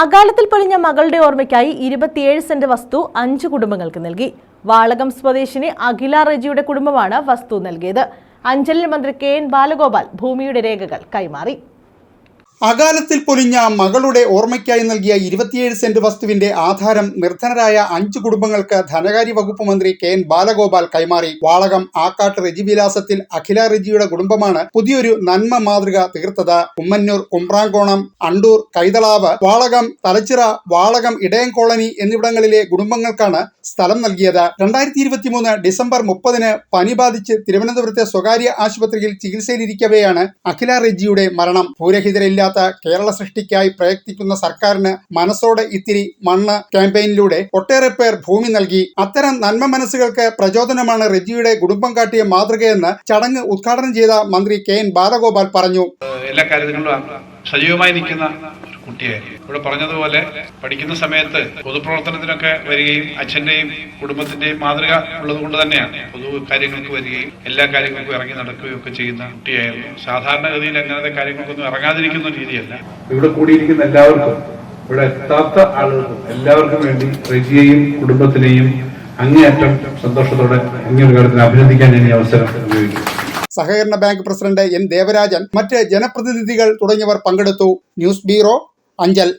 അകാലത്തിൽ പൊലിഞ്ഞ മകളുടെ ഓർമ്മയ്ക്കായി ഇരുപത്തിയേഴ് സെന്റ് വസ്തു അഞ്ച് കുടുംബങ്ങൾക്ക് നൽകി. വാളകം സ്വദേശിനി അഖില റെജിയുടെ കുടുംബമാണ് വസ്തു നൽകിയത്. അഞ്ചലിൽ മന്ത്രി കെ എൻ ബാലഗോപാൽ ഭൂമിയുടെ രേഖകൾ കൈമാറി. അകാലത്തിൽ പൊലിഞ്ഞ മകളുടെ ഓർമ്മയ്ക്കായി നൽകിയ ഇരുപത്തിയേഴ് സെന്റ് വസ്തുവിന്റെ ആധാരം നിർധനരായ അഞ്ച് കുടുംബങ്ങൾക്ക് ധനകാര്യ വകുപ്പ് മന്ത്രി കെ എൻ ബാലഗോപാൽ കൈമാറി. വാളകം ആക്കാട്ട് റെജി വിലാസത്തിൽ അഖില റെജിയുടെ കുടുംബമാണ് പുതിയൊരു നന്മ മാതൃക തീർത്തത്. ഉമ്മന്നൂർ കുമ്പ്രാങ്കോണം അണ്ടൂർ കൈതളാവ് വാളകം തലച്ചിറ വാളകം ഇടയം കോളനി എന്നിവിടങ്ങളിലെ കുടുംബങ്ങൾക്കാണ് സ്ഥലം നൽകിയത്. രണ്ടായിരത്തി ഇരുപത്തിമൂന്ന് ഡിസംബർ മുപ്പതിന് പനി ബാധിച്ച് തിരുവനന്തപുരത്തെ സ്വകാര്യ ആശുപത്രിയിൽ ചികിത്സയിലിരിക്കവെയാണ് അഖില റെജിയുടെ മരണം. ഭൂരഹിതരില്ലാത്ത കേരള സൃഷ്ടിക്കായി പ്രയത്നിക്കുന്ന സർക്കാരിന് മനസ്സോടെ ഇത്തിരി മണ്ണ് ക്യാമ്പയിനിലൂടെ ഒട്ടേറെ പേർ ഭൂമി നൽകി. അത്തരം നന്മ മനസ്സുകൾക്ക് പ്രചോദനമാണ് റെജിയുടെ കുടുംബം കാട്ടിയ മാതൃകയെന്ന് ചടങ്ങ് ഉദ്ഘാടനം ചെയ്ത മന്ത്രി കെ എൻ ബാലഗോപാൽ പറഞ്ഞു. എല്ലാ കാര്യങ്ങളും സജീവമായി നിൽക്കുന്ന കുട്ടിയായിരുന്നു ഇവിടെ പറഞ്ഞതുപോലെ പഠിക്കുന്ന സമയത്ത് പൊതുപ്രവർത്തനത്തിനൊക്കെ വരികയും അച്ഛന്റെയും കുടുംബത്തിന്റെയും മാതൃക ഉള്ളത് കൊണ്ട് തന്നെയാണ് പൊതു കാര്യങ്ങൾക്ക് വരികയും എല്ലാ കാര്യങ്ങൾക്കും ഇറങ്ങി നടക്കുകയും ഒക്കെ ചെയ്യുന്ന കുട്ടിയായിരുന്നു. സാധാരണഗതിയിൽ അങ്ങനത്തെ കാര്യങ്ങൾക്കൊന്നും ഇറങ്ങാതിരിക്കുന്ന രീതിയല്ല. ഇവിടെ കൂടിയിരിക്കുന്ന എല്ലാവർക്കും ഇവിടെ എത്താത്ത ആളുകൾക്കും എല്ലാവർക്കും വേണ്ടി റജിയെയും കുടുംബത്തിനെയും അങ്ങേയറ്റം സന്തോഷത്തോടെ ഇങ്ങനൊരു കാര്യത്തിന് അഭിനന്ദിക്കാൻ ഇനി അവസരം ഉപയോഗിക്കും സഹകരണ ബാങ്ക് പ്രസിഡന്റ് എൻ ദേവരാജൻ മറ്റ് ജനപ്രതിനിധികൾ തുടങ്ങിയവർ പങ്കെടുത്തു. ന്യൂസ് ബ്യൂറോ அஞ்சல்.